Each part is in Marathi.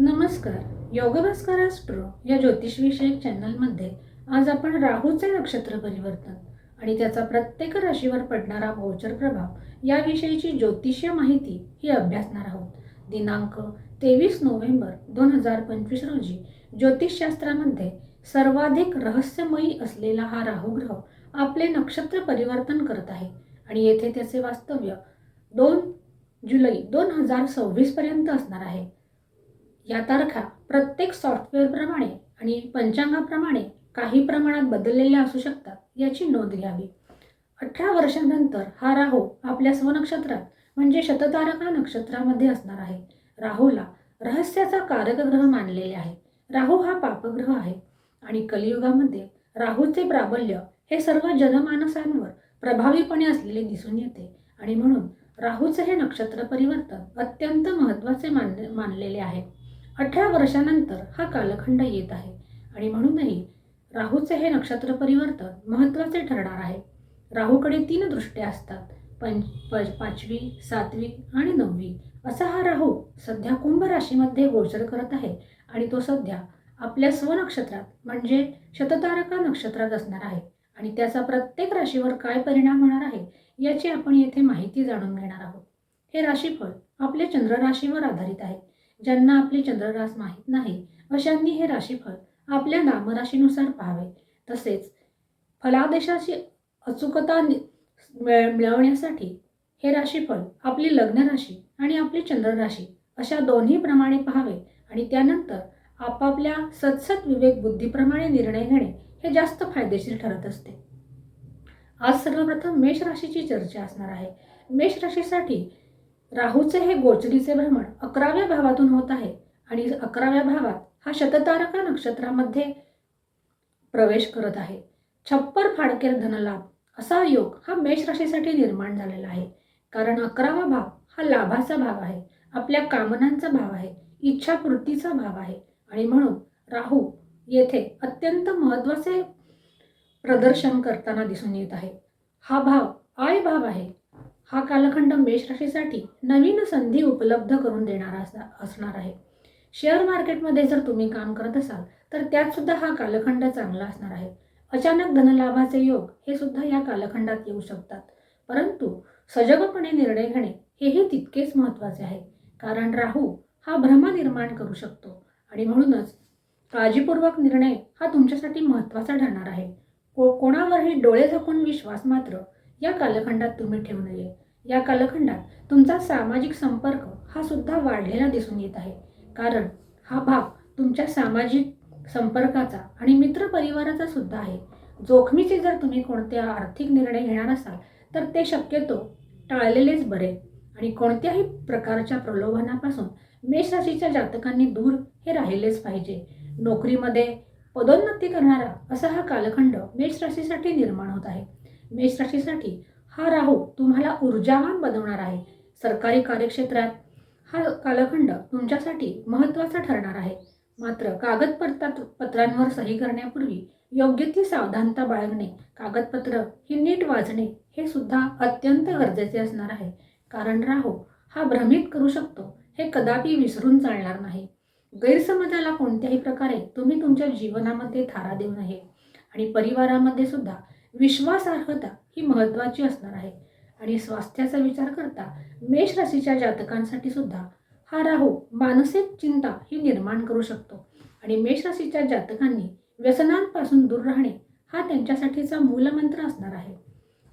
नमस्कार. योगभास्कर ॲस्ट्रो या ज्योतिषविषयक चॅनलमध्ये आज आपण राहूचे नक्षत्र परिवर्तन आणि त्याचा प्रत्येक राशीवर पडणारा गोचर प्रभाव याविषयीची ज्योतिषीय माहिती ही अभ्यासणार आहोत. दिनांक तेवीस नोव्हेंबर दोन हजार पंचवीस रोजी ज्योतिषशास्त्रामध्ये सर्वाधिक रहस्यमयी असलेला हा राहुग्रह आपले नक्षत्र परिवर्तन करत आहे आणि येथे त्याचे वास्तव्य दोन जुलै दोन हजार सव्वीसपर्यंत असणार आहे. या तारखा प्रत्येक सॉफ्टवेअरप्रमाणे आणि पंचांगाप्रमाणे काही प्रमाणात बदललेल्या असू शकतात याची नोंद घ्यावी. अठरा वर्षांनंतर हा राहू आपल्या स्वनक्षत्रात म्हणजे शततारका नक्षत्रामध्ये असणार आहे. राहूला रहस्याचा कारक ग्रह मानलेले आहे. राहू हा पापग्रह आहे. आणि कलियुगामध्ये राहूचे प्राबल्य हे सर्व जनमानसांवर प्रभावीपणे असलेले दिसून येते. आणि म्हणून राहूचे हे नक्षत्र परिवर्तन अत्यंत महत्त्वाचे मान मानलेले आहे. अठरा वर्षानंतर हा कालखंड येत आहे. आणि म्हणूनही राहूचे हे नक्षत्र परिवर्तन महत्त्वाचे ठरणार आहे. राहूकडे तीन दृष्ट्या असतात. पंच प- पाचवी सातवी आणि नववी. असा हा राहू सध्या कुंभ राशीमध्ये गोचर करत आहे. आणि तो सध्या आपल्या स्वनक्षत्रात म्हणजे शततारका नक्षत्रात असणार आहे. आणि त्याचा प्रत्येक राशीवर काय परिणाम होणार आहे याची आपण येथे माहिती जाणून घेणार आहोत. हे राशीफळ आपल्या चंद्र राशीवर आधारित आहे. ज्यांना आपले चंद्ररास माहीत नाही अशांनी हे राशीफळ आपल्या नामराशीनुसार पाहावे. तसेच फलादेशाची अचूकता नि- मिळवण्यासाठी हे राशीफळ आपली लग्न राशी आणि आपली चंद्र राशी अशा दोन्ही प्रमाणे पाहावे आणि त्यानंतर आपापल्या सतसत विवेक बुद्धीप्रमाणे निर्णय घेणे हे जास्त फायदेशीर ठरत असते. आज सर्वप्रथम मेष राशीची चर्चा असणार आहे. मेष राशीसाठी राहूचे हे गोचरीचे भ्रमण अकराव्या भावातून होत आहे आणि अकराव्या भावात हा शततारका नक्षत्रामध्ये प्रवेश करत आहे. छप्पर फाडकेर धनलाभ असा योग हा मेष राशीसाठी निर्माण झालेला आहे. कारण अकरावा भाव हा लाभाचा भाव आहे आपल्या कामनांचा भाव आहे इच्छापूर्तीचा भाव आहे. आणि म्हणून राहू येथे अत्यंत महत्त्वाचे प्रदर्शन करताना दिसून येत आहे. हा भाव आय भाव आहे. हा कालखंड मेष राशीसाठी नवीन संधी उपलब्ध करून देणारा असणार आहे. शेअर मार्केटमध्ये जर तुम्ही काम करत असाल तर त्यात सुद्धा हा कालखंड चांगला असणार आहे. अचानक धनलाभाचे योग हे सुद्धा या कालखंडात येऊ शकतात. परंतु सजगपणे निर्णय घेणे हेही तितकेच महत्त्वाचे आहे. कारण राहू हा भ्रम निर्माण करू शकतो. आणि म्हणूनच काळजीपूर्वक निर्णय हा तुमच्यासाठी महत्त्वाचा ठरणार आहे. को कोणावरही डोळे झाकून विश्वास मात्र या कालखंडात तुम्ही ठेवू नये. या कालखंडात तुमचा सामाजिक संपर्क हा सुद्धा वाढलेला दिसून येत आहे. कारण हा भाग तुमच्या सामाजिक संपर्काचा आणि मित्रपरिवाराचा सुद्धा आहे. जोखमीचे जर तुम्ही कोणते आर्थिक निर्णय घेणार असाल तर ते शक्यतो टाळलेलेच बरे. आणि कोणत्याही प्रकारच्या प्रलोभनापासून मेष राशीच्या जातकांनी दूर हे राहिलेच पाहिजे. नोकरीमध्ये पदोन्नती करणारा असा हा कालखंड मेष राशीसाठी निर्माण होत आहे. मेष राशीसाठी हा राहू तुम्हाला ऊर्जावान बनवणार आहे. सरकारी कार्यक्षेत्रात हा कालखंड तुमच्यासाठी महत्त्वाचा ठरणार आहे. मात्र कागदपत्रात पत्रांवर सही करण्यापूर्वी योग्य ती सावधानता बाळगणे कागदपत्र ही नीट वाचणे हे सुद्धा अत्यंत गरजेचे असणार आहे. कारण राहू हा भ्रमित करू शकतो हे कदापि विसरून चालणार नाही. गैरसमजाला कोणत्याही प्रकारे तुम्ही तुमच्या जीवनामध्ये थारा देऊ नये. आणि परिवारामध्ये सुद्धा विश्वासार्हता ही महत्त्वाची असणार आहे. आणि स्वास्थ्याचा विचार करता मेष राशीच्या जातकांसाठी सुद्धा हा राहू मानसिक चिंता ही निर्माण करू शकतो. आणि मेष राशीच्या जातकांनी व्यसनांपासून दूर राहणे हा त्यांच्यासाठीचा मूलमंत्र असणार आहे.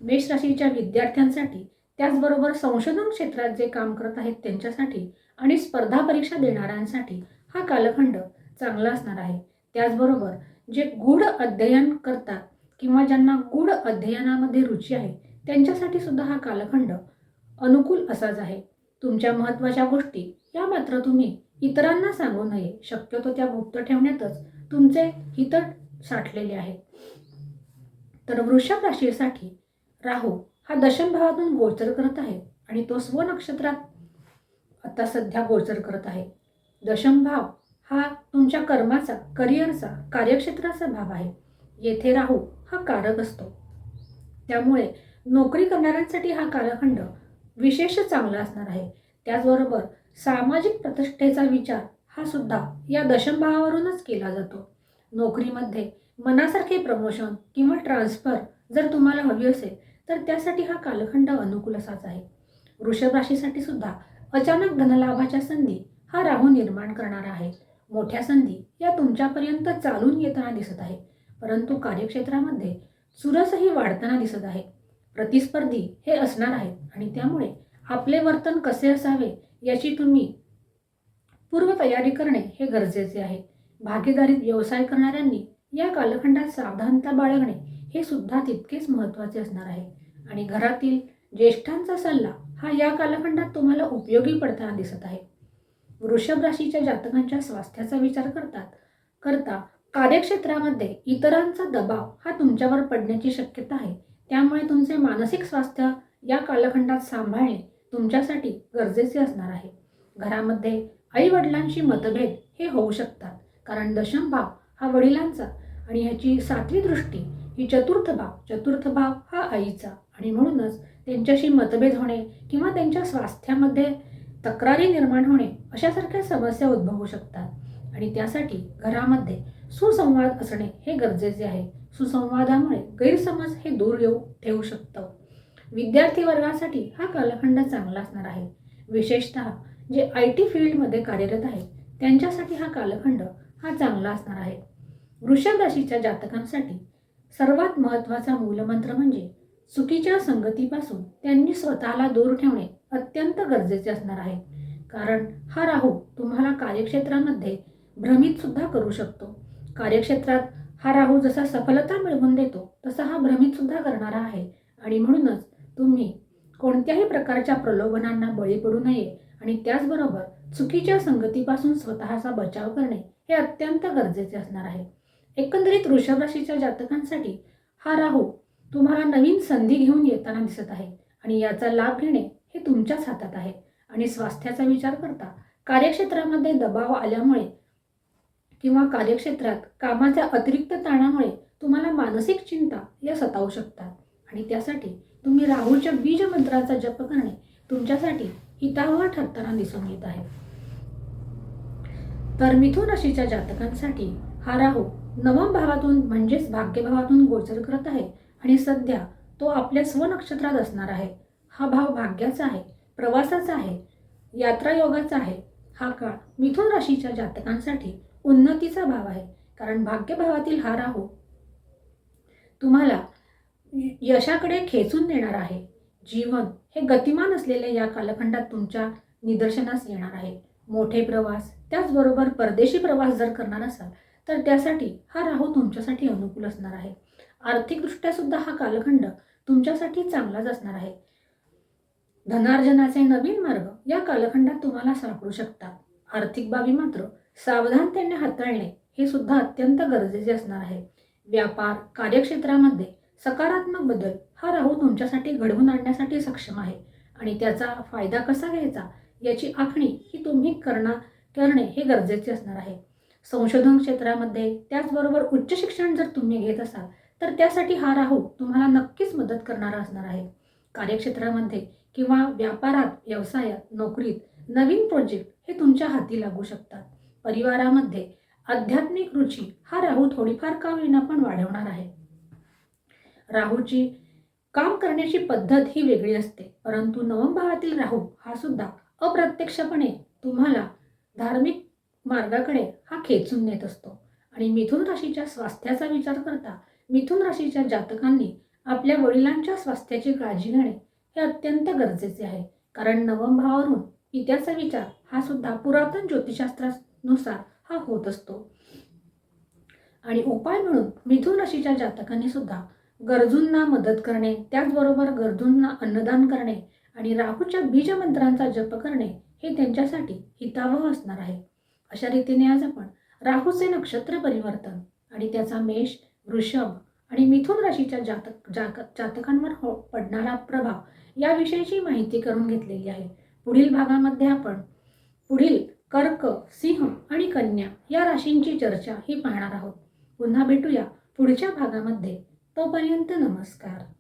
मेष राशीच्या विद्यार्थ्यांसाठी त्याचबरोबर संशोधन क्षेत्रात जे काम करत आहेत त्यांच्यासाठी आणि स्पर्धा परीक्षा देणाऱ्यांसाठी हा कालखंड चांगला असणार आहे. त्याचबरोबर जे गूढ अध्ययन करतात किंवा ज्यांना गूढ अध्ययनामध्ये रुची आहे त्यांच्यासाठी सुद्धा हा कालखंड अनुकूल असाच आहे. तुमच्या महत्त्वाच्या गोष्टी या मात्र तुम्ही इतरांना सांगू नये. शक्यतो त्या गुप्त ठेवण्यातच तुमचे हित साठलेले आहे तर वृषभ राशीसाठी राहू हा दशम भावातून गोचर करत आहे आणि तो स्वनक्षत्रात आता सध्या गोचर करत आहे. दशम भाव हा तुमच्या कर्माचा करिअरचा कार्यक्षेत्राचा भाव आहे. येथे राहू हा कारक असतो. त्यामुळे नोकरी करणाऱ्यांसाठी हा कालखंड विशेष चांगला असणार आहे. त्याचबरोबर सामाजिक प्रतिष्ठेचा विचार हा सुद्धा या दशमभावावरूनच केला जातो. नोकरीमध्ये मनासारखे प्रमोशन किंवा ट्रान्सफर जर तुम्हाला हवी असेल तर त्यासाठी हा कालखंड अनुकूल असाच आहे. वृषभ राशीसाठी सुद्धा अचानक धनलाभाच्या संधी हा राहू निर्माण करणारा आहे. मोठ्या संधी या तुमच्यापर्यंत चालून येताना दिसत आहे परंतु कार्यक्षेत्रामध्ये चुरसही वाढताना दिसत आहे. प्रतिस्पर्धी हे असणार आहेत आणि त्यामुळे आपले वर्तन कसे असावे याची तुम्ही पूर्वतयारी करणे हे गरजेचे आहे. भागीदारीत व्यवसाय करणाऱ्यांनी या कालखंडात सावधानता बाळगणे हे सुद्धा तितकेच महत्त्वाचे असणार आहे. आणि घरातील ज्येष्ठांचा सल्ला हा या कालखंडात तुम्हाला उपयोगी पडताना दिसत आहे. वृषभ राशीच्या जातकांच्या स्वास्थ्याचा विचार करतात करता कार्यक्षेत्रामध्ये इतरांचा दबाव हा तुमच्यावर पडण्याची शक्यता आहे. त्यामुळे तुमचे मानसिक स्वास्थ्य या कालखंडात सांभाळणे तुमच्यासाठी गरजेचे असणार आहे. घरामध्ये आईवडिलांशी मतभेद हे होऊ शकतात कारण दशम भाव हा वडिलांचा आणि ह्याची सातवी दृष्टी ही चतुर्थ भाव चतुर्थ भाव हा आईचा. आणि म्हणूनच त्यांच्याशी मतभेद होणे किंवा त्यांच्या स्वास्थ्यामध्ये तक्रारी निर्माण होणे अशासारख्या समस्या उद्भवू शकतात. आणि त्यासाठी घरामध्ये सुसंवाद असणे हे गरजेचे आहे. सुसंवादामुळे गैरसमज हे दूर येऊ ठेवू शकतं. विद्यार्थी वर्गासाठी हा कालखंड चांगला असणार आहे. विशेषतः जे आय टी फील्डमध्ये कार्यरत आहेत त्यांच्यासाठी हा कालखंड हा चांगला असणार आहे. वृषभ राशीच्या जातकांसाठी सर्वात महत्त्वाचा मूलमंत्र म्हणजे चुकीच्या संगतीपासून त्यांनी स्वतःला दूर ठेवणे अत्यंत गरजेचे असणार आहे. कारण हा राहू तुम्हाला कार्यक्षेत्रामध्ये भ्रमित सुद्धा करू शकतो. कार्यक्षेत्रात हा राहू जसा सफलता मिळवून देतो तसा हा भ्रमित सुद्धा करणारा आहे. आणि म्हणूनच तुम्ही कोणत्याही प्रकारच्या प्रलोभनांना बळी पडू नये आणि त्याचबरोबर चुकीच्या संगतीपासून स्वतःचा बचाव करणे हे अत्यंत गरजेचे असणार आहे. एकंदरीत वृषभ राशीच्या जातकांसाठी हा राहू तुम्हाला नवीन संधी घेऊन येताना दिसत आहे आणि याचा लाभ घेणे हे तुमच्याच हातात आहे. आणि स्वास्थ्याचा विचार करता कार्यक्षेत्रामध्ये दबाव आल्यामुळे किंवा कार्यक्षेत्रात कामाच्या अतिरिक्त ताणामुळे तुम्हाला मानसिक चिंता या सतावू शकतात. आणि त्यासाठी तुम्ही राहूच्या बीज मंत्राचा जप करणे तुमच्यासाठी हितावह ठरताना दिसून येत आहे. तर मिथुन राशीच्या जातकांसाठी हा राहू नवम भावातून म्हणजेच भाग्यभावातून गोचर करत आहे आणि सध्या तो आपल्या स्वनक्षत्रात असणार आहे. हा भाव भाग्याचा आहे प्रवासाचा आहे यात्रायोगाचा आहे. हा काळ मिथुन राशीच्या जातकांसाठी उन्नतीचा भाव आहे. कारण भाग्यभावातील हा राहू तुम्हाला यशाकडे खेचून देणार आहे. जीवन हे गतिमान असलेल्या या कालखंडात तुमच्या निदर्शनास येणार आहे. मोठे प्रवास त्याचबरोबर परदेशी प्रवास जर करणार असाल तर त्यासाठी हा राहू तुमच्यासाठी अनुकूल असणार आहे. आर्थिकदृष्ट्या सुद्धा हा कालखंड तुमच्यासाठी चांगलाच असणार आहे. धनार्जनाचे नवीन मार्ग या कालखंडात तुम्हाला सापडू शकतात. आर्थिक बाबी मात्र सावधानतेने हाताळणे हे सुद्धा अत्यंत गरजेचे असणार आहे. व्यापार कार्यक्षेत्रामध्ये सकारात्मक बदल हा राहू तुमच्यासाठी घडवून आणण्यासाठी सक्षम आहे. आणि त्याचा फायदा कसा घ्यायचा याची आखणी ही तुम्ही करणार करणे हे गरजेचे असणार आहे. संशोधन क्षेत्रामध्ये त्याचबरोबर उच्च शिक्षण जर तुम्ही घेत असाल तर त्यासाठी हा राहू तुम्हाला नक्कीच मदत करणारा असणार आहे. कार्यक्षेत्रामध्ये किंवा व्यापारात व्यवसायात नोकरीत नवीन प्रोजेक्ट हे तुमच्या हाती लागू शकतात. परिवारामध्ये आध्यात्मिक रुची हा राहू थोडीफार का होईना पण वाढवणार आहे. राहूची काम करण्याची पद्धत ही वेगळी असते परंतु नवम भावातील राहू हा सुद्धा अप्रत्यक्षपणे तुम्हाला धार्मिक मार्गाकडे हा खेचून नेत असतो आणि मिथुन राशीच्या स्वास्थ्याचा विचार करता मिथुन राशीच्या जातकांनी आपल्या वडिलांच्या स्वास्थ्याची काळजी घेणे हे अत्यंत गरजेचे आहे कारण नवम भावावरून पित्याचा विचार हा सुद्धा पुरातन नुसार हा होत असतो. आणि उपाय म्हणून मिथुन राशीच्या जातकांनी सुद्धा गरजूंना मदत करणे त्याचबरोबर गरजूंना अन्नदान करणे आणि राहूच्या बीजमंत्रांचा जप करणे हे त्यांच्यासाठी हितावह असणार आहे. अशा रीतीने आज आपण राहूचे नक्षत्र परिवर्तन आणि त्याचा मेष वृषभ आणि मिथुन राशीच्या जातक जाक जातकांवर हो पडणारा प्रभाव याविषयीची माहिती करून घेतलेली आहे. पुढील भागामध्ये आपण पुढील कर्क सिंह आणि कन्या या राशींची चर्चा ही पाहणार आहोत. पुन्हा भेटूया पुढच्या भागामध्ये. तोपर्यंत नमस्कार.